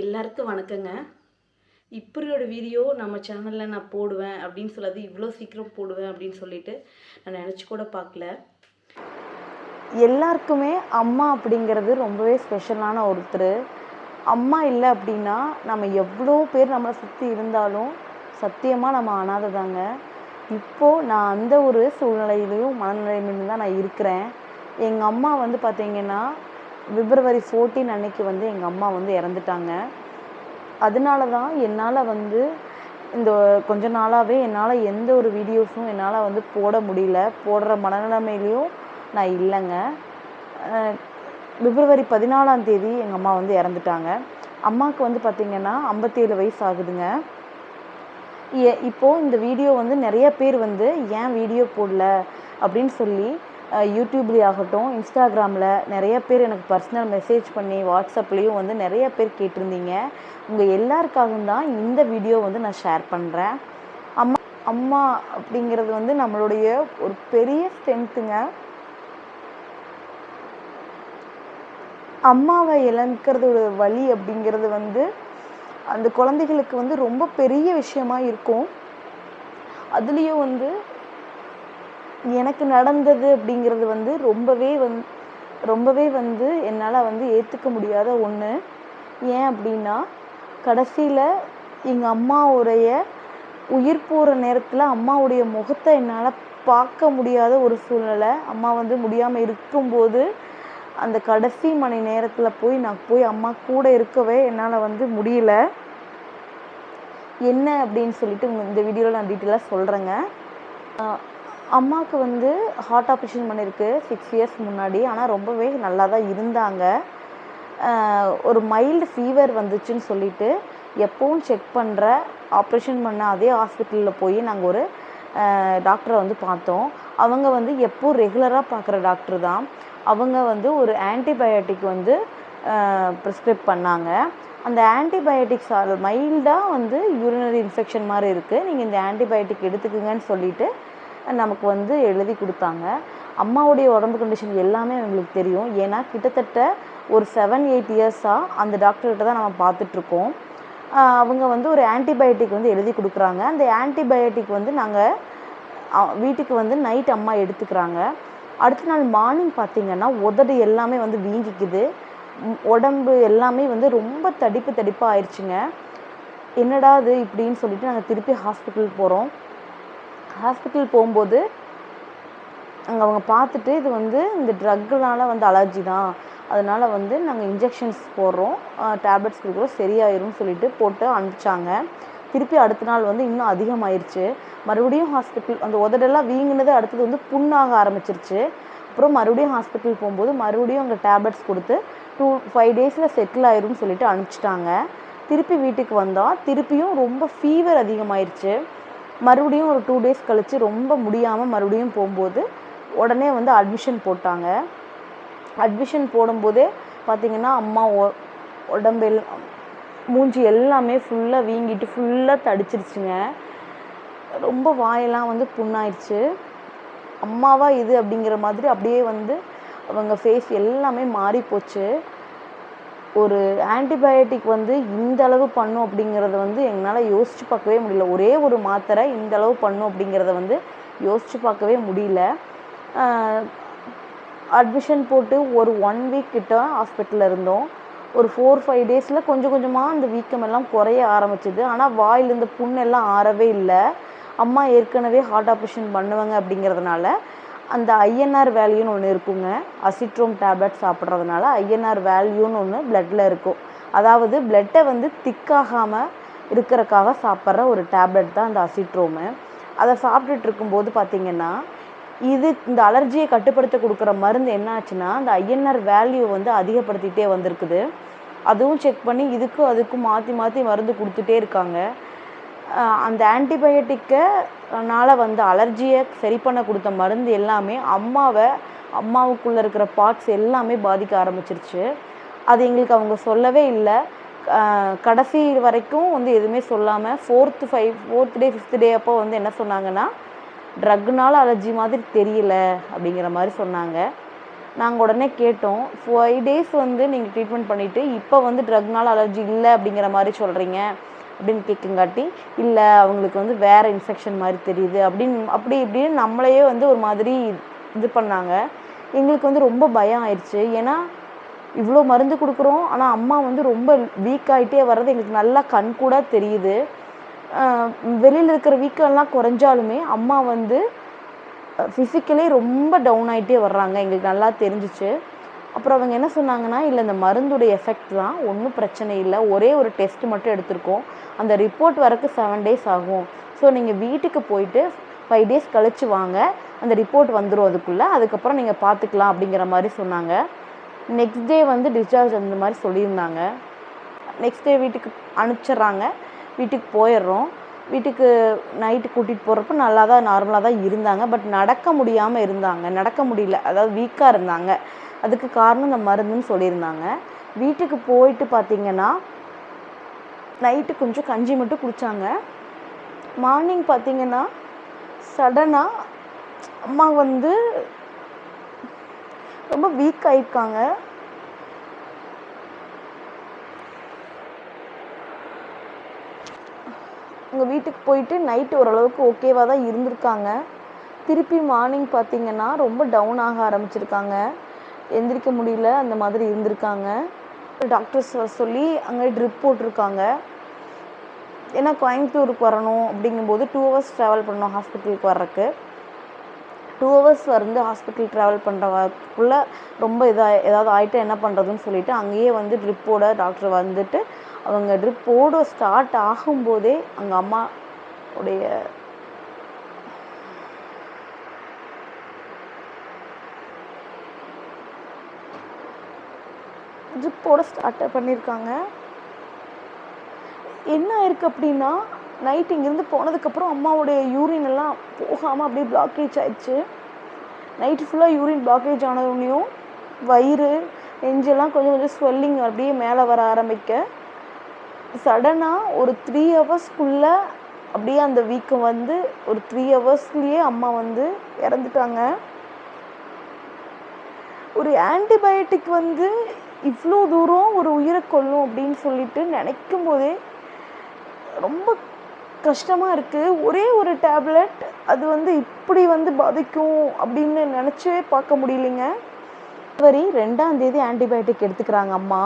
எல்லாருக்கும் வணக்கங்க. இப்படியோட வீடியோ நம்ம சேனலில் நான் போடுவேன் அப்படின்னு சொல்லாது இவ்வளோ சீக்கிரம் போடுவேன் அப்படின்னு சொல்லிட்டு நான் நினச்சி கூட பார்க்கல. எல்லாருக்குமே அம்மா அப்படிங்கிறது ரொம்பவே ஸ்பெஷலான ஒருத்தர். அம்மா இல்லை அப்படின்னா நம்ம எவ்வளோ பேர் நம்மளை சுற்றி இருந்தாலும் சத்தியமாக நம்ம அனாதை தாங்க இப்போது நான் அந்த ஒரு சூழ்நிலையிலையும் மனநிலைமையிலும் தான் நான் இருக்கிறேன். எங்கள் அம்மா வந்து பார்த்திங்கன்னா பிப்ரவரி 14 அன்னைக்கு வந்து எங்கள் அம்மா வந்து இறந்துட்டாங்க. அதனால தான் என்னால் வந்து இந்த கொஞ்ச நாளாகவே என்னால் எந்த ஒரு வீடியோஸும் என்னால் வந்து போட முடியல. போடுற மனநிலைமையிலையும் நான் இல்லைங்க. பிப்ரவரி பதினாலாம் தேதி எங்கள் அம்மா வந்து இறந்துட்டாங்க. அம்மாவுக்கு வந்து பார்த்திங்கன்னா ஐம்பத்தேழு வயசு ஆகுதுங்க. இப்போது இந்த வீடியோ வந்து நிறைய பேர் வந்து ஏன் வீடியோ போடல அப்படின்னு சொல்லி அஹ், யூடியூப்லேயே ஆகட்டும் இன்ஸ்டாகிராமில் நிறைய பேர் எனக்கு பர்சனல் மெசேஜ் பண்ணி வாட்ஸ்அப்லேயும் வந்து நிறைய பேர் கேட்டிருந்தீங்க. உங்கள் எல்லாருக்காகவும் தான் இந்த வீடியோ வந்து நான் ஷேர் பண்ணுறேன் அம்மா அம்மா அப்படிங்கிறது வந்து நம்மளுடைய ஒரு பெரிய ஸ்ட்ரென்த்துங்க அம்மாவை இழக்கிறதோட வழி அப்படிங்கிறது வந்து அந்த குழந்தைகளுக்கு வந்து ரொம்ப பெரிய விஷயமா இருக்கும். அதுலேயும் வந்து எனக்கு நடந்தது அப்படிங்கிறது வந்து ரொம்பவே வந் ரொம்பவே வந்து என்னால் வந்து ஏற்றுக்க முடியாத ஒன்று ஏன் அப்படின்னா கடைசியில் எங்கள் அம்மாவுடைய உயிர் போகிற நேரத்தில் அம்மாவுடைய முகத்தை என்னால் பார்க்க முடியாத ஒரு சூழ்நிலை. அம்மா வந்து முடியாமல் இருக்கும்போது அந்த கடைசி மணி நேரத்தில் போய் நான் போய் அம்மா கூட இருக்கவே என்னால் வந்து முடியல. என்ன அப்படின்னு சொல்லிட்டு இந்த வீடியோவில் நான் டீட்டெயிலாக சொல்கிறேங்க அம்மாவுக்கு வந்து ஹார்ட் ஆப்ரேஷன் பண்ணியிருக்கு சிக்ஸ் இயர்ஸ் முன்னாடி. ஆனால் ரொம்பவே நல்லா தான் இருந்தாங்க ஒரு மைல்டு ஃபீவர் வந்துச்சுன்னு சொல்லிட்டு எப்பவும் செக் பண்ணுற ஆப்ரேஷன் பண்ண அதே ஹாஸ்பிட்டலில் போய் நாங்கள் ஒரு டாக்டரை வந்து பார்த்தோம். அவங்க வந்து எப்போ ரெகுலராக பார்க்குற டாக்டர் தான். அவங்க வந்து ஒரு ஆன்டிபயோட்டிக் வந்து ப்ரிஸ்கிரைப் பண்ணாங்க. அந்த ஆன்டிபயோட்டிக்ஸ் மைல்டாக வந்து யூரினரி இன்ஃபெக்ஷன் மாதிரி இருக்குது நீங்கள் இந்த ஆன்டிபயோட்டிக் எடுத்துக்குங்கன்னு சொல்லிவிட்டு நமக்கு வந்து எழுதி கொடுத்தாங்க. அம்மாவுடைய உடம்பு கண்டிஷன் எல்லாமே எங்களுக்கு தெரியும். ஏன்னா கிட்டத்தட்ட ஒரு செவன் எயிட் இயர்ஸாக அந்த டாக்டர்கிட்ட தான் நம்ம பார்த்துட்ருக்கோம். அவங்க வந்து ஒரு ஆன்டிபயோட்டிக் வந்து எழுதி கொடுக்குறாங்க. அந்த ஆன்டிபயோட்டிக் வந்து நாங்கள் வீட்டுக்கு வந்து நைட் அம்மா எடுத்துக்கிறாங்க. அடுத்த நாள் மார்னிங் பார்த்தீங்கன்னா உதடு எல்லாமே வந்து வீங்கிக்குது. உடம்பு எல்லாமே வந்து ரொம்ப தடிப்பு தடிப்பாக ஆயிடுச்சுங்க என்னடா இது இப்படின்னு சொல்லிட்டு நாங்கள் திருப்பி ஹாஸ்பிட்டல் போகிறோம் ஹாஸ்பிட்டல் போகும்போது அங்கே அவங்க பார்த்துட்டு இது வந்து இந்த ட்ரக்குனால் வந்து அலர்ஜி தான். அதனால் வந்து நாங்கள் இன்ஜெக்ஷன்ஸ் போடுறோம். டேப்லெட்ஸ் கொடுக்குறோம். சரியாயிரும்னு சொல்லிட்டு போட்டு அனுப்பிச்சாங்க. திருப்பி அடுத்த நாள் வந்து இன்னும் அதிகமாயிருச்சு. மறுபடியும் ஹாஸ்பிட்டல் அந்த உதடெல்லாம் வீங்கினது அடுத்தது வந்து புண்ணாக ஆரம்பிச்சிருச்சு. அப்புறம் மறுபடியும் ஹாஸ்பிட்டல் போகும்போது மறுபடியும் அங்கே டேப்லெட்ஸ் கொடுத்து டூ ஃபைவ் டேஸில் செட்டில் ஆயிரும்னு சொல்லிட்டு அனுப்பிச்சிட்டாங்க. திருப்பி வீட்டுக்கு வந்தால் திருப்பியும் ரொம்ப ஃபீவர் அதிகமாயிருச்சு. மறுபடியும் ஒரு டூ டேஸ் கழித்து ரொம்ப முடியாமல் மறுபடியும் போகும்போது உடனே வந்து அட்மிஷன் போட்டாங்க. அட்மிஷன் போடும்போதே பார்த்திங்கன்னா அம்மா உடம்பில் உடம்பு மூஞ்சி எல்லாமே ஃபுல்லாக வீங்கிட்டு ஃபுல்லாக தடிச்சிருச்சுங்க. ரொம்ப வாயெல்லாம் வந்து புண்ணாயிடுச்சு அம்மாவா இது அப்படிங்கிற மாதிரி அப்படியே வந்து அவங்க ஃபேஸ் எல்லாமே மாறி போச்சு ஒரு ஆன்டிபயோட்டிக் வந்து இந்த அளவு பண்ணும் அப்படிங்கிறத வந்து எங்களால் யோசிச்சு பார்க்கவே முடியல. ஒரே ஒரு மாத்திரை இந்த அளவு பண்ணும் அப்படிங்கிறத வந்து யோசிச்சு பார்க்கவே முடியல. அட்மிஷன் போட்டு ஒரு ஒன் வீக் கிட்ட ஹாஸ்பிட்டலில் இருந்தோம். ஒரு ஃபோர் ஃபைவ் டேஸில் கொஞ்சம் கொஞ்சமாக அந்த வீக்கம் எல்லாம் குறைய ஆரம்பிச்சிது. ஆனால் வாயில் இந்த புண்ணெல்லாம் ஆறவே இல்லை. அம்மா ஏற்கனவே ஹார்ட் ஆப்ரேஷன் பண்ணுவாங்க அப்படிங்கிறதுனால அந்த ஐஎன்ஆர் வேல்யூன்னு ஒன்று இருக்குங்க. அசிட்ரோம் டேப்லெட் சாப்பிட்றதுனால ஐஎன்ஆர் வேல்யூன்னு ஒன்று பிளட்டில் இருக்கும். அதாவது பிளட்டை வந்து திக்காகாமல் இருக்கிறக்காக சாப்பிட்ற ஒரு டேப்லெட் தான் அந்த அசிட்ரோமு அதை சாப்பிட்டுட்டு இருக்கும்போது பார்த்திங்கன்னா இது இந்த அலர்ஜியை கட்டுப்படுத்த கொடுக்குற மருந்து என்ன ஆச்சுன்னா அந்த ஐஎன்ஆர் வேல்யூ வந்து அதிகப்படுத்திகிட்டே வந்திருக்குது. அதுவும் செக் பண்ணி இதுக்கும் அதுக்கும் மாற்றி மாற்றி மருந்து கொடுத்துட்டே இருக்காங்க. அந்த ஆன்டிபயோட்டிக்கனால் வந்த அலர்ஜியை சரி பண்ண கொடுத்த மருந்து எல்லாமே அம்மாவை அம்மாவுக்குள்ளே இருக்கிற பார்ட்ஸ் எல்லாமே பாதிக்க ஆரம்பிச்சிருச்சு. அது எங்களுக்கு அவங்க சொல்லவே இல்லை. கடைசி வரைக்கும் வந்து எதுவுமே சொல்லாமல் fourth five fourth day fifth day அப்போ வந்து என்ன சொன்னாங்கன்னா ட்ரக்குனால அலர்ஜி மாதிரி தெரியல அப்படிங்கிற மாதிரி சொன்னாங்க. நாங்கள் உடனே கேட்டோம். ஃபைவ் டேஸ் வந்து நீங்கள் ட்ரீட்மெண்ட் பண்ணிவிட்டு இப்போ வந்து ட்ரக்னால அலர்ஜி இல்லை அப்படிங்கிற மாதிரி சொல்கிறீங்க அப்படின்னு கேட்குங்காட்டி இல்லை அவங்களுக்கு வந்து வேறு இன்ஃபெக்ஷன் மாதிரி தெரியுது அப்படின்னு அப்படி இப்படின்னு நம்மளையே வந்து ஒரு மாதிரி இது பண்ணாங்க. எங்களுக்கு வந்து ரொம்ப பயம் ஆயிடுச்சு ஏன்னா இவ்வளோ மருந்து கொடுக்குறோம். ஆனால் அம்மா வந்து ரொம்ப வீக் ஆகிட்டே வர்றது எங்களுக்கு நல்லா கண் கூட தெரியுது. வெளியில் இருக்கிற வீக்கெல்லாம் குறைஞ்சாலுமே அம்மா வந்து ஃபிசிக்கலி ரொம்ப டவுன் ஆகிட்டே வர்றாங்க. எங்களுக்கு நல்லா தெரிஞ்சிச்சு. அப்புறம் அவங்க என்ன சொன்னாங்கன்னா இல்லை இந்த மருந்துடைய எஃபெக்ட் தான். ஒன்றும் பிரச்சனை இல்லை. ஒரே ஒரு டெஸ்ட் மட்டும் எடுத்திருக்கோம். அந்த ரிப்போர்ட் வரக்கு செவன் டேஸ் ஆகும். ஸோ நீங்கள் வீட்டுக்கு போயிட்டு ஃபைவ் டேஸ் கழித்து வாங்க. அந்த ரிப்போர்ட் வந்துடும் அதுக்குள்ளே. அதுக்கப்புறம் நீங்கள் பார்த்துக்கலாம் அப்படிங்கிற மாதிரி சொன்னாங்க. நெக்ஸ்ட் டே வந்து டிஸ்சார்ஜ் அந்த மாதிரி சொல்லியிருந்தாங்க. நெக்ஸ்ட் டே வீட்டுக்கு அனுப்பிச்சிட்றாங்க. வீட்டுக்கு போயிடுறோம். வீட்டுக்கு நைட்டு கூட்டிகிட்டு போகிறப்ப நல்லா தான் நார்மலாக தான் இருந்தாங்க. பட் நடக்க முடியாமல் இருந்தாங்க. நடக்க முடியல. அதாவது வீக்காக இருந்தாங்க. அதுக்கு காரணம் இந்த மருந்துன்னு சொல்லியிருந்தாங்க. வீட்டுக்கு போயிட்டு பார்த்தீங்கன்னா நைட்டு கொஞ்சம் கஞ்சி மட்டும் குடித்தாங்க மார்னிங் பார்த்தீங்கன்னா சடனாக அம்மா வந்து ரொம்ப வீக் ஆயிருக்காங்க. உங்கள் வீட்டுக்கு போயிட்டு நைட்டு ஓரளவுக்கு ஓகேவாக தான் இருந்திருக்காங்க. திருப்பி மார்னிங் பார்த்தீங்கன்னா ரொம்ப டவுன் ஆக ஆரம்பிச்சிருக்காங்க. எந்திரிக்க முடியல அந்த மாதிரி இருந்திருக்காங்க. டாக்டர்ஸ் சொல்லி அங்கே ட்ரிப் போட்டிருக்காங்க. ஏன்னா கோயம்புத்தூருக்கு வரணும் அப்படிங்கும்போது டூ ஹவர்ஸ் ட்ராவல் பண்ணணும் ஹாஸ்பிட்டலுக்கு வர்றதுக்கு. டூ ஹவர்ஸ் வந்து ஹாஸ்பிட்டல் ட்ராவல் பண்ணுறவக்குள்ளே ரொம்ப இதாக ஏதாவது ஆகிட்டு என்ன பண்ணுறதுன்னு சொல்லிவிட்டு அங்கேயே வந்து ட்ரிப்போட டாக்டர் வந்துட்டு அவங்க ட்ரிப் போட ஸ்டார்ட் ஆகும்போதே அங்கே அம்மா உடைய ட்ரிப்போட ஸ்டார்ட் பண்ணியிருக்காங்க என்ன ஆயிருக்கு அப்படின்னா நைட் இங்கேருந்து போனதுக்கப்புறம் அம்மாவுடைய யூரின் எல்லாம் போகாமல் அப்படியே பிளாக்கேஜ் ஆயிடுச்சு. நைட்டு ஃபுல்லாக யூரின் பிளாக்கேஜ் ஆனதுனையும் வயிறு நெஞ்செல்லாம் கொஞ்சம் கொஞ்சம் ஸ்வெல்லிங் அப்படியே மேலே வர ஆரம்பிக்க. சடனாக ஒரு த்ரீ ஹவர்ஸ்க்குள்ளே அப்படியே அந்த வீக்கம் வந்து ஒரு த்ரீ ஹவர்ஸ்லேயே அம்மா வந்து இறந்துட்டாங்க. ஒரு ஆன்டிபயோட்டிக் வந்து இவ்வளோ தூரம் ஒரு உயிரை கொல்லும் அப்படின்னு சொல்லிட்டு நினைக்கும் போதே ரொம்ப கஷ்டமாக இருக்குது ஒரே ஒரு டேப்லெட் அது வந்து இப்படி வந்து பாதிக்கும் அப்படின்னு நினச்சே பார்க்க முடியலைங்க. பிப்ரவரி ரெண்டாம் தேதி ஆன்டிபயோட்டிக் எடுத்துக்கிறாங்க அம்மா.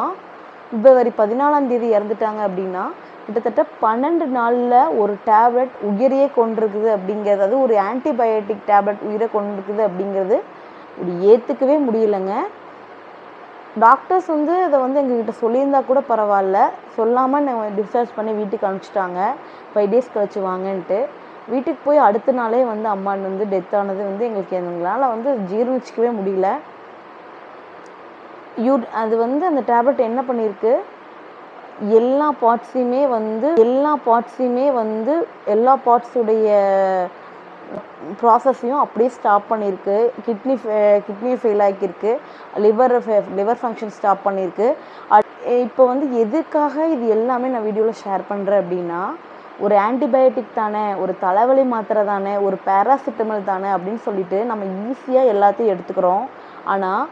பிப்ரவரி பதினாலாம் தேதி இறந்துட்டாங்க அப்படின்னா கிட்டத்தட்ட பன்னெண்டு நாளில் ஒரு டேப்லெட் உயிரையே கொண்டிருக்குது அப்படிங்கிறது அது ஒரு ஆன்டிபயோட்டிக் டேப்லெட் உயிரை கொண்டிருக்குது அப்படிங்கிறது ஒரு ஏற்றுக்கவே முடியலைங்க. டாக்டர்ஸ் வந்து அதை வந்து எங்ககிட்ட சொல்லியிருந்தா கூட பரவாயில்ல. சொல்லாமல் நான் டிஸ்சார்ஜ் பண்ணி வீட்டுக்கு அனுப்பிச்சிட்டாங்க. ஃபைவ் டேஸ் கழிச்சு வாங்கன்ட்டு. வீட்டுக்கு போய் அடுத்த நாளே வந்து அம்மா வந்து டெத் ஆனது வந்து எங்களுக்கு எங்களால் வந்து ஜீர்ணிச்சிக்கவே முடியல. யூ அது வந்து அந்த டேப்லெட் என்ன பண்ணியிருக்கு? எல்லா பார்ட்ஸையுமே வந்து எல்லா பார்ட்ஸையுமே வந்து எல்லா பார்ட்ஸுடைய ப்ராசஸையும் அப்படியே ஸ்டாப் பண்ணியிருக்கு. கிட்னி கிட்னி ஃபெயில் ஆகியிருக்கு. லிவர் லிவர் ஃபங்க்ஷன் ஸ்டாப் பண்ணியிருக்கு. இப்போ வந்து எதுக்காக இது எல்லாமே நான் வீடியோவில் ஷேர் பண்ணுறேன் அப்படின்னா ஒரு ஆன்டிபயோட்டிக் தானே ஒரு தலைவலி மாத்திரை தானே ஒரு பேராசிட்டமல் தானே அப்படின்னு சொல்லிட்டு நம்ம ஈஸியாக எல்லாத்தையும் எடுத்துக்கிறோம். ஆனால்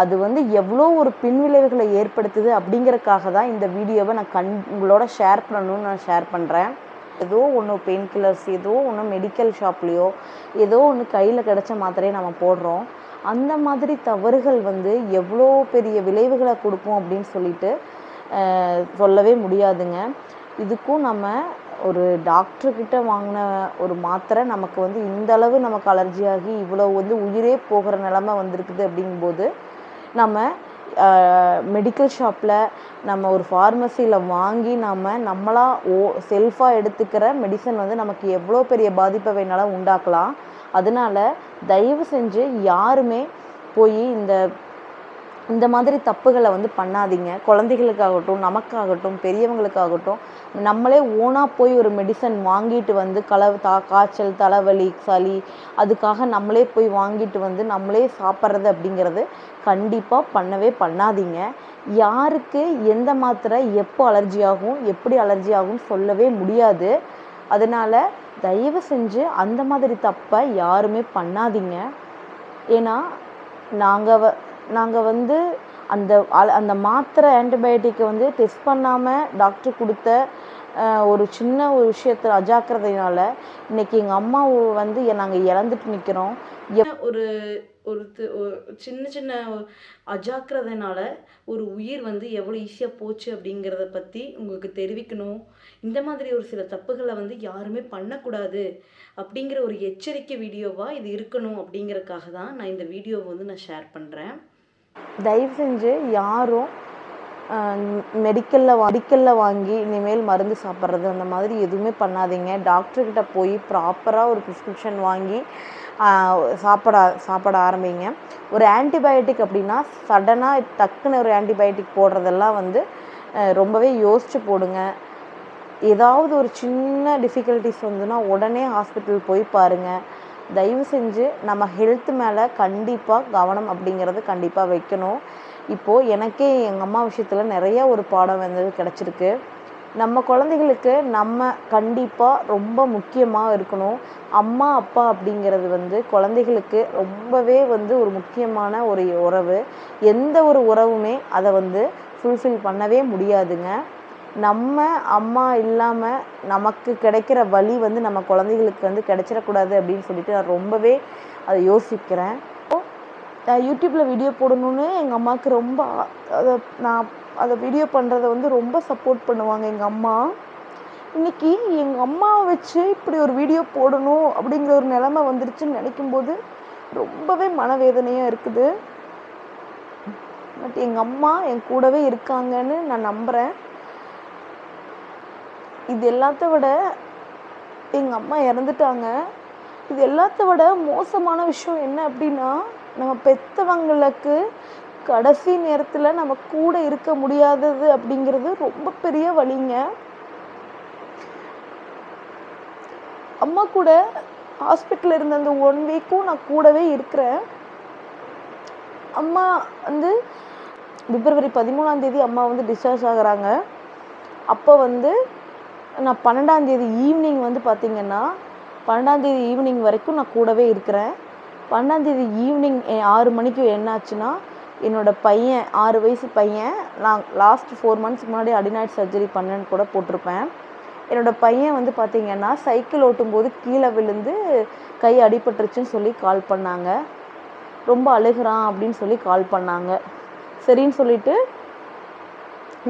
அது வந்து எவ்வளோ ஒரு பின்விளைவுகளை ஏற்படுத்துது அப்படிங்கறக்காக தான் இந்த வீடியோவை நான் கண் உங்களோட ஷேர் பண்ணணும்னு நான் ஷேர் பண்ணுறேன் ஏதோ ஒன்று பெயின் கில்லர்ஸ் ஏதோ ஒன்று மெடிக்கல் ஷாப்லேயோ ஏதோ ஒன்று கையில் கிடச்ச மாத்திரையை நம்ம போடுறோம். அந்த மாதிரி தவறுகள் வந்து எவ்வளோ பெரிய விளைவுகளை கொடுக்கும் அப்படின்னு சொல்லிட்டு சொல்லவே முடியாதுங்க. இதுக்கும் நம்ம ஒரு டாக்டர்கிட்ட வாங்கின ஒரு மாத்திரை நமக்கு வந்து இந்த அளவு நமக்கு அலர்ஜி ஆகி இவ்வளோ வந்து உயிரே போகிற நிலமை வந்திருக்குது அப்படிங்கும்போது நம்ம மெடிக்கல் ஷாப்பில் நம்ம ஒரு ஃபார்மசியில் வாங்கி நம்ம நம்மளாக ஓ செல்ஃபாக எடுத்துக்கிற மெடிசன் வந்து நமக்கு எவ்வளோ பெரிய பாதிப்பை வேணாலும் உண்டாக்கலாம். அதனால தயவு செஞ்சு யாருமே போய் இந்த இந்த மாதிரி தப்புகளை வந்து பண்ணாதீங்க. குழந்தைகளுக்காகட்டும் நமக்காகட்டும் பெரியவங்களுக்காகட்டும் நம்மளே ஓனாக போய் ஒரு மெடிசன் வாங்கிட்டு வந்து கல தா காய்ச்சல் தலைவலி சளி அதுக்காக நம்மளே போய் வாங்கிட்டு வந்து நம்மளே சாப்பிட்றது அப்படிங்கிறது கண்டிப்பாக பண்ணவே பண்ணாதீங்க. யாருக்கு எந்த மாத்திரை எப்போ அலர்ஜி ஆகும் எப்படி அலர்ஜி ஆகும் சொல்லவே முடியாது. அதனால் தயவு செஞ்சு அந்த மாதிரி தப்பை யாருமே பண்ணாதீங்க. ஏன்னா நாங்கள் வ நாங்கள் வந்து அந்த அந்த மாத்திரை ஆன்டிபயோட்டிக்கை வந்து டெஸ்ட் பண்ணாமல் டாக்டர் கொடுத்த ஒரு சின்ன ஒரு விஷயத்தில் அஜாக்கிரதையினால இன்றைக்கி எங்கள் அம்மா வந்து நாங்கள் இழந்துட்டு நிற்கிறோம் ஒரு ஒரு ஒரு சின்ன சின்ன அஜாக்கிரதைனால ஒரு உயிர் வந்து எவ்வளோ ஈஸியாக போச்சு அப்படிங்கிறத பற்றி உங்களுக்கு தெரிவிக்கணும். இந்த மாதிரி ஒரு சில தப்புகளை வந்து யாருமே பண்ணக்கூடாது அப்படிங்கிற ஒரு எச்சரிக்கை வீடியோவாக இது இருக்கணும் அப்படிங்கிறதுக்காக தான் நான் இந்த வீடியோவை வந்து நான் ஷேர் பண்ணுறேன் தயவு செஞ்சு யாரும் மெடிக்கலில் மெடிக்கலில் வாங்கி இனிமேல் மருந்து சாப்பிட்றது அந்த மாதிரி எதுவுமே பண்ணாதீங்க. டாக்டர்கிட்ட போய் ப்ராப்பராக ஒரு ப்ரிஸ்கிரிப்ஷன் வாங்கி சாப்பிட சாப்பிட ஆரம்பிங்க. ஒரு ஆன்டிபயோட்டிக் அப்படின்னா சடனாக டக்குன்னு ஒரு ஆன்டிபயோட்டிக் போடுறதெல்லாம் வந்து ரொம்பவே யோசித்து போடுங்க. ஏதாவது ஒரு சின்ன டிஃபிகல்ட்டிஸ் வந்துன்னா உடனே ஹாஸ்பிட்டல் போய் பாருங்கள் தயவு செஞ்சு நம்ம ஹெல்த் மேலே கண்டிப்பாக கவனம் அப்படிங்கிறது கண்டிப்பாக வைக்கணும். இப்போது எனக்கே எங்கள் அம்மா விஷயத்தில் நிறையா ஒரு பாடம் வந்து கிடச்சிருக்கு. நம்ம குழந்தைகளுக்கு நம்ம கண்டிப்பாக ரொம்ப முக்கியமாக இருக்கணும். அம்மா அப்பா அப்படிங்கிறது வந்து குழந்தைகளுக்கு ரொம்பவே வந்து ஒரு முக்கியமான ஒரு உறவு. எந்த ஒரு உறவுமே அதை வந்து ஃபுல்ஃபில் பண்ணவே முடியாதுங்க. நம்ம அம்மா இல்லாமல் நமக்கு கிடைக்கிற வழி வந்து நம்ம குழந்தைகளுக்கு வந்து கிடைச்சிடக்கூடாது அப்படின்னு சொல்லிட்டு நான் ரொம்பவே அதை யோசிக்கிறேன். யூடியூப்பில் வீடியோ போடணும்னு எங்கள் அம்மாவுக்கு ரொம்ப அதை நான் அதை வீடியோ பண்ணுறத வந்து ரொம்ப சப்போர்ட் பண்ணுவாங்க எங்கள் அம்மா. இன்னைக்கு எங்கள் அம்மாவை வச்சு இப்படி ஒரு வீடியோ போடணும் அப்படிங்கிற ஒரு நிலைமை வந்துருச்சுன்னு நினைக்கும்போது ரொம்பவே மனவேதனையாக இருக்குது. பட் எங்கள் அம்மா என் கூடவே இருக்காங்கன்னு நான் நம்புகிறேன் இது எல்லாத்த விட எங்கள் அம்மா இறந்துட்டாங்க. இது எல்லாத்த விட மோசமான விஷயம் என்ன அப்படின்னா நம்ம பெற்றவங்களுக்கு கடைசி நேரத்தில் நம்ம கூட இருக்க முடியாதது அப்படிங்கிறது ரொம்ப பெரிய வழிங்க. அம்மா கூட ஹாஸ்பிட்டலில் இருந்த அந்த ஒன் வீக்கும் நான் கூடவே இருக்கிறேன். அம்மா வந்து பிப்ரவரி பதிமூணாந்தேதி அம்மா வந்து டிஸ்சார்ஜ் ஆகுறாங்க. அப்போ வந்து நான் பன்னெண்டாம் தேதி ஈவினிங் வந்து பார்த்திங்கன்னா பன்னெண்டாம் தேதி ஈவினிங் வரைக்கும் நான் கூடவே இருக்கிறேன். பன்னெண்டாந்தேதி ஈவினிங் ஆறு மணிக்கு என்னாச்சுன்னா என்னோடய பையன் ஆறு வயசு பையன் நான் லாஸ்ட் ஃபோர் மந்த்ஸ்க்கு முன்னாடி அடினாய்ட் சர்ஜரி பண்ணேன்னு கூட போட்டிருப்பேன். என்னோட பையன் வந்து பார்த்திங்கன்னா சைக்கிள் ஓட்டும்போது கீழே விழுந்து கை அடிபட்டுருச்சுன்னு சொல்லி கால் பண்ணாங்க. ரொம்ப அழுகுறான் அப்படின்னு சொல்லி கால் பண்ணாங்க. சரின்னு சொல்லிட்டு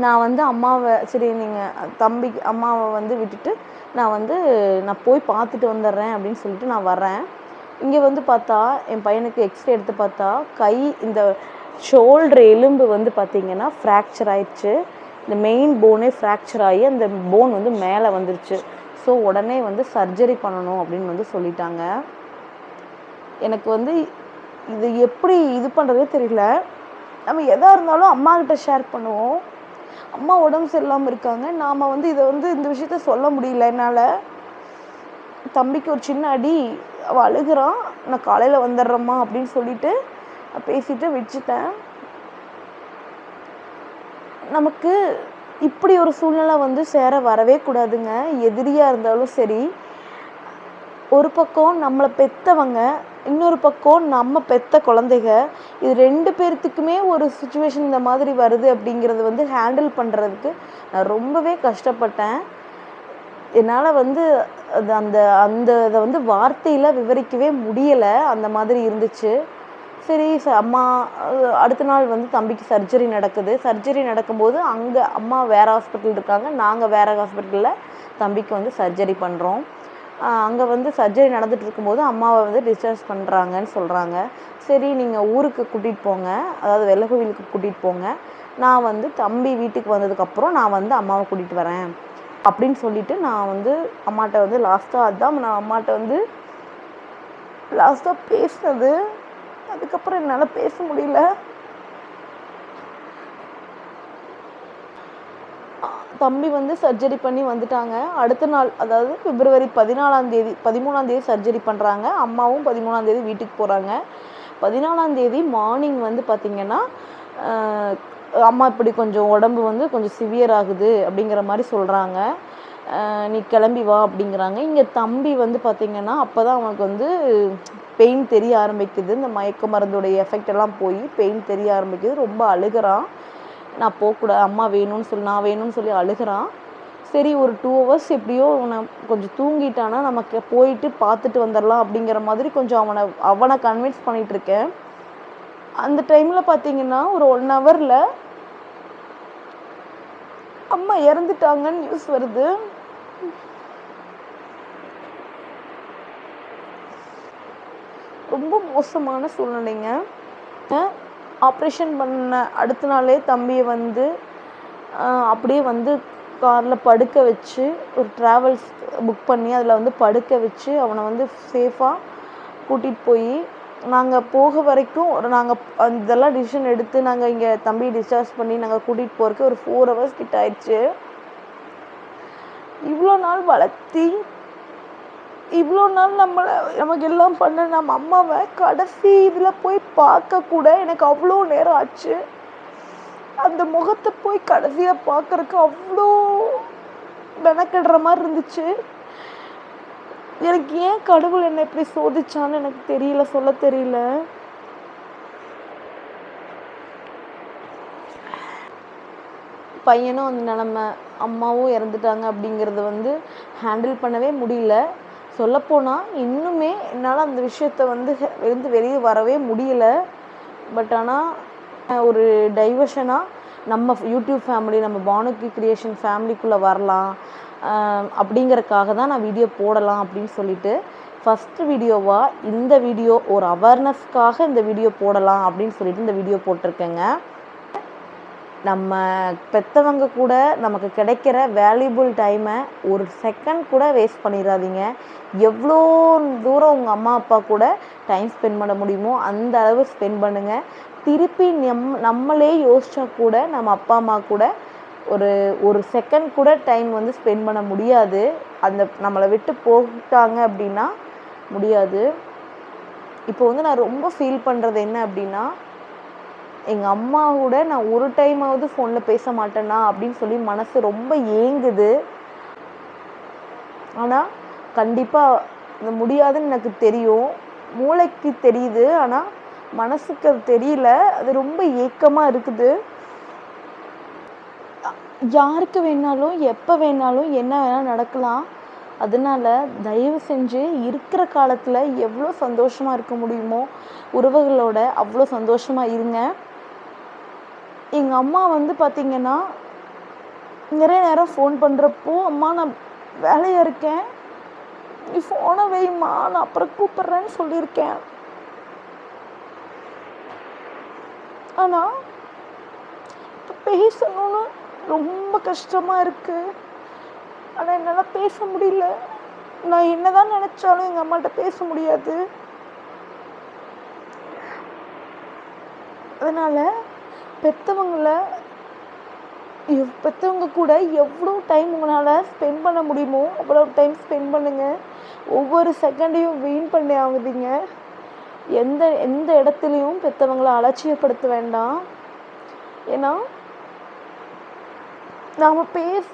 நான் வந்து அம்மாவை சரி நீங்கள் தம்பி அம்மாவை வந்து விட்டுட்டு நான் வந்து நான் போய் பார்த்துட்டு வந்துடுறேன் அப்படின்னு சொல்லிட்டு நான் வரேன் இங்கே வந்து பார்த்தா என் பையனுக்கு எக்ஸ்ரே எடுத்து பார்த்தா கை இந்த ஷோல்ட்ரு எலும்பு வந்து பார்த்தீங்கன்னா ஃப்ராக்சர் ஆயிடுச்சு. இந்த மெயின் போனே ஃப்ராக்சர் ஆகி அந்த போன் வந்து மேலே வந்துருச்சு. ஸோ உடனே வந்து சர்ஜரி பண்ணணும் அப்படின்னு வந்து சொல்லிட்டாங்க. எனக்கு வந்து இது எப்படி இது பண்ணுறதே தெரியல. நம்ம எதாக இருந்தாலும் அம்மா கிட்ட ஷேர் பண்ணுவோம். அம்மா உடம்பு சரியில்லாமல் இருக்காங்க. நாம் வந்து இதை வந்து இந்த விஷயத்த சொல்ல முடியல என்னால். தம்பிக்கு ஒரு சின்ன அடி அவள் அழுகுறான். நான் காலையில் வந்துடுறேம்மா அப்படின்னு சொல்லிட்டு பேசிட்டு வச்சுட்டேன் நமக்கு இப்படி ஒரு சூழ்நிலை வந்து சேர வரவே கூடாதுங்க. எதிரியாக இருந்தாலும் சரி. ஒரு பக்கம் நம்மளை பெத்தவங்க இன்னொரு பக்கம் நம்ம பெத்த குழந்தைங்க இது ரெண்டு பேர்த்துக்குமே ஒரு சுச்சுவேஷன் இந்த மாதிரி வருது அப்படிங்கிறது வந்து ஹேண்டில் பண்ணுறதுக்கு நான் ரொம்பவே கஷ்டப்பட்டேன். என்னால் வந்து அது அந்த அந்த இதை வந்து வார்த்தையில் விவரிக்கவே முடியலை. அந்த மாதிரி இருந்துச்சு. சரி ச அம்மா அடுத்த நாள் வந்து தம்பிக்கு சர்ஜரி நடக்குது. சர்ஜரி நடக்கும்போது அங்கே அம்மா வேறு ஹாஸ்பிட்டல் இருக்காங்க. நாங்கள் வேறு ஹாஸ்பிட்டலில் தம்பிக்கு வந்து சர்ஜரி பண்ணுறோம் அங்கே வந்து சர்ஜரி நடந்துட்டு இருக்கும்போது அம்மாவை வந்து டிஸ்சார்ஜ் பண்ணுறாங்கன்னு சொல்கிறாங்க சரி நீங்கள் ஊருக்கு கூட்டிகிட்டு போங்க. அதாவது வெள்ளக்கோவிலுக்கு கூட்டிகிட்டு போங்க. நான் வந்து தம்பி வீட்டுக்கு வந்ததுக்கப்புறம் நான் வந்து அம்மாவை கூட்டிகிட்டு வரேன். அப்படின்னு சொல்லிட்டு நான் வந்து அம்மாட்ட வந்து லாஸ்ட்டாக அதுதான் நான் அம்மாட்ட வந்து லாஸ்ட்டாக பேசினது. அதுக்கப்புறம் என்னால் பேச முடியல. தம்பி வந்து சர்ஜரி பண்ணி வந்துட்டாங்க. அடுத்த நாள் அதாவது பிப்ரவரி பதினாலாம் தேதி பதிமூணாம் தேதி சர்ஜரி பண்ணுறாங்க அம்மாவும் பதிமூணாம் தேதி வீட்டுக்கு போகிறாங்க பதினாலாம் தேதி மார்னிங் வந்து பார்த்திங்கன்னா அம்மா இப்படி கொஞ்சம் உடம்பு வந்து கொஞ்சம் சிவியர் ஆகுது அப்படிங்கிற மாதிரி சொல்கிறாங்க நீ கிளம்பி வா அப்படிங்கிறாங்க. இங்கே தம்பி வந்து பார்த்திங்கன்னா அப்போ தான் அவனுக்கு வந்து பெயின் தெரிய ஆரம்பிக்குது. இந்த மயக்க மருந்துடைய எஃபெக்ட் எல்லாம் போய் பெயின் தெரிய ஆரம்பிக்குது. ரொம்ப அழுகுறான். நான் போகக்கூடாது அம்மா வேணும்னு சொல்லி நான் வேணும்னு சொல்லி அழுகுறான். சரி ஒரு டூ ஹவர்ஸ் எப்படியோ அவனை கொஞ்சம் தூங்கிட்டானா நமக்கு போயிட்டு பார்த்துட்டு வந்துடலாம் அப்படிங்கிற மாதிரி கொஞ்சம் அவனை அவனை கன்வின்ஸ் பண்ணிகிட்ருக்கேன் இருக்கேன். அந்த டைமில் பார்த்தீங்கன்னா ஒரு ஒன் ஹவரில் அம்மா இறந்துட்டாங்கன்னு நியூஸ் வருது. ரொம்ப மோசமான சூழ்நிலைங்க. ஆப்ரேஷன் பண்ண அடுத்த நாளே தம்பியை வந்து அப்படியே வந்து காரில் படுக்க வச்சு ஒரு ட்ராவல்ஸ் புக் பண்ணி அதில் வந்து படுக்க வச்சு அவனை வந்து சேஃபாக கூட்டிகிட்டு போய் நாங்கள் போக வரைக்கும் ஒரு நாங்கள் இதெல்லாம் டிசிஷன் எடுத்து நாங்கள் இங்கே தம்பி டிஸ்சார்ஜ் பண்ணி நாங்கள் கூட்டிகிட்டு போகிறதுக்கு ஒரு ஃபோர் ஹவர்ஸ் கிட்ட ஆயிடுச்சு. இவ்வளோ நாள் வளர்த்தி இவ்வளோ நாள் நம்மளை நமக்கு எல்லாம் பண்ண நம்ம அம்மாவை கடைசி இதில் போய் பார்க்க கூட எனக்கு அவ்வளோ நேரம் ஆச்சு. அந்த முகத்தை போய் கடைசியாக பார்க்கறக்கு அவ்வளோ மெனக்கிடுற மாதிரி இருந்துச்சு. எனக்கு ஏன் கடவுள் என்னை இப்படி சோதிச்சான்னு எனக்கு தெரியல சொல்ல தெரியல. பையனும் அந்த நிலமை அம்மாவும் இறந்துட்டாங்க அப்படிங்கிறது வந்து ஹேண்டில் பண்ணவே முடியல. சொல்லப்போனால் இன்னுமே என்னால் அந்த விஷயத்த வந்து இருந்து வெளியே வரவே முடியல. பட் ஆனால் ஒரு டைவர்ஷனாக நம்ம யூடியூப் ஃபேமிலி நம்ம பானுக்கு கிரியேஷன் ஃபேமிலிக்குள்ளே வரலாம். அப்படிங்கிறதுக்காக அப்படிங்கறக்காக தான் நான் வீடியோ போடலாம் அப்படின்னு சொல்லிட்டு ஃபஸ்ட்டு வீடியோவாக இந்த வீடியோ ஒரு அவேர்னஸ்க்காக இந்த வீடியோ போடலாம் அப்படின்னு சொல்லிட்டு இந்த வீடியோ போட்டிருக்கேங்க. நம்ம பெற்றவங்க கூட நமக்கு கிடைக்கிற வேல்யூபிள் டைமை ஒரு செகண்ட் கூட வேஸ்ட் பண்ணிடாதீங்க. எவ்வளோ தூரம் உங்கள் அம்மா அப்பா கூட டைம் ஸ்பெண்ட் பண்ண முடியுமோ அந்த அளவு ஸ்பெண்ட் பண்ணுங்கள் திருப்பி நம் நம்மளே யோசிச்சா கூட நம்ம அப்பா அம்மா கூட ஒரு ஒரு செகண்ட் கூட டைம் வந்து ஸ்பெண்ட் பண்ண முடியாது. அந்த நம்மளை விட்டு போட்டாங்க அப்படின்னா முடியாது. இப்போ வந்து நான் ரொம்ப ஃபீல் பண்ணுறது என்ன அப்படின்னா எங்கள் அம்மா கூட நான் ஒரு டைமாவது ஃபோனில் பேச மாட்டேனா அப்படின்னு சொல்லி மனசு ரொம்ப ஏங்குது. ஆனால் கண்டிப்பாக இது முடியாதுன்னு எனக்கு தெரியும். மூளைக்கு தெரியுது ஆனால் மனசுக்கு அது தெரியல. அது ரொம்ப ஏக்கமாக இருக்குது. யாருக்கு வேணாலும் எப்போ வேணாலும் என்ன வேணாலும் நடக்கலாம். அதனால தயவு செஞ்சு இருக்கிற காலத்தில் எவ்வளோ சந்தோஷமாக இருக்க முடியுமோ உறவுகளோட அவ்வளோ சந்தோஷமாக இருங்க. எங்கள் அம்மா வந்து பார்த்திங்கன்னா நிறைய நேரம் ஃபோன் பண்ணுறப்போ அம்மா நான் வேலையாக இருக்கேன். நீ ஃபோனை வைம்மா நான் அப்புறம் கூப்பிட்றேன்னு சொல்லியிருக்கேன். ஆனால் இப்போ பேசணும்னு ரொம்ப கஷ்டமாக இருக்குது ஆனால் என்னால் பேச முடியல. நான் என்னதான் நினச்சாலும் எங்கள் அம்மாட்ட பேச முடியாது. அதனால் பெற்றவங்களை எவ் பெற்றவங்க கூட எவ்வளோ டைம் உங்களால் ஸ்பெண்ட் பண்ண முடியுமோ அவ்வளோ டைம் ஸ்பெண்ட் பண்ணுங்கள் ஒவ்வொரு செகண்டையும் வீண் பண்ணி ஆகுதுங்க. எந்த எந்த இடத்துலையும் பெற்றவங்களை அலட்சியப்படுத்த வேண்டாம். ஏன்னா நாம் பேச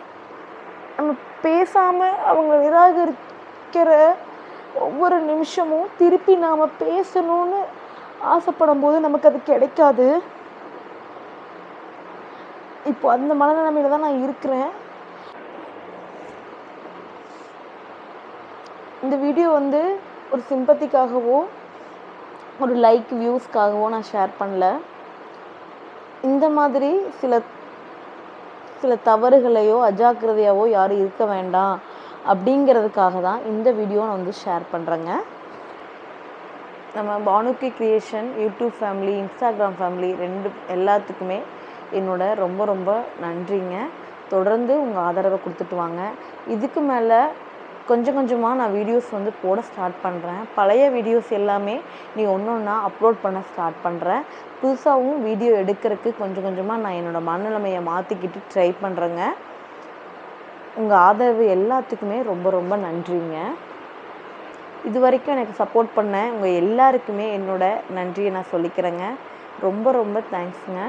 நம்ம பேசாமல் அவங்கள நிராகரிக்கிற ஒவ்வொரு நிமிஷமும் திருப்பி நாம் பேசணும்னு ஆசைப்படும் போது நமக்கு அது கிடைக்காது. இப்போ அந்த மனநிலைமையில தான் நான் இருக்கிறேன். இந்த வீடியோ வந்து ஒரு சிம்பத்திக்காகவோ ஒரு லைக் வியூஸ்க்காகவோ நான் ஷேர் பண்ணல. இந்த மாதிரி சில சில தவறுகளையோ அஜாக்கிரதையாவோ யாரும் இருக்க வேண்டாம் அப்படிங்கிறதுக்காக தான் இந்த வீடியோ நான் வந்து ஷேர் பண்ணுறேங்க நம்ம Banukki creation YouTube family Instagram family ரெண்டு எல்லாத்துக்குமே என்னோட ரொம்ப ரொம்ப நன்றிங்க. தொடர்ந்து உங்கள் ஆதரவை கொடுத்துட்டு வாங்க. இதுக்கு மேலே கொஞ்சம் கொஞ்சமாக நான் வீடியோஸ் வந்து போட ஸ்டார்ட் பண்ணுறேன் பழைய வீடியோஸ் எல்லாமே நீ ஒன்று ஒன்றா அப்லோட் பண்ண ஸ்டார்ட் பண்ணுறேன் புதுசாகவும் வீடியோ எடுக்கிறதுக்கு கொஞ்சம் கொஞ்சமாக நான் என்னோடய மனநிலைமையை மாற்றிக்கிட்டு ட்ரை பண்ணுறேங்க உங்கள் ஆதரவு எல்லாத்துக்குமே ரொம்ப ரொம்ப நன்றிங்க. இது வரைக்கும் எனக்கு சப்போர்ட் பண்ண உங்கள் எல்லாருக்குமே என்னோட நன்றியை நான் சொல்லிக்கிறேங்க. ரொம்ப ரொம்ப தேங்க்ஸுங்க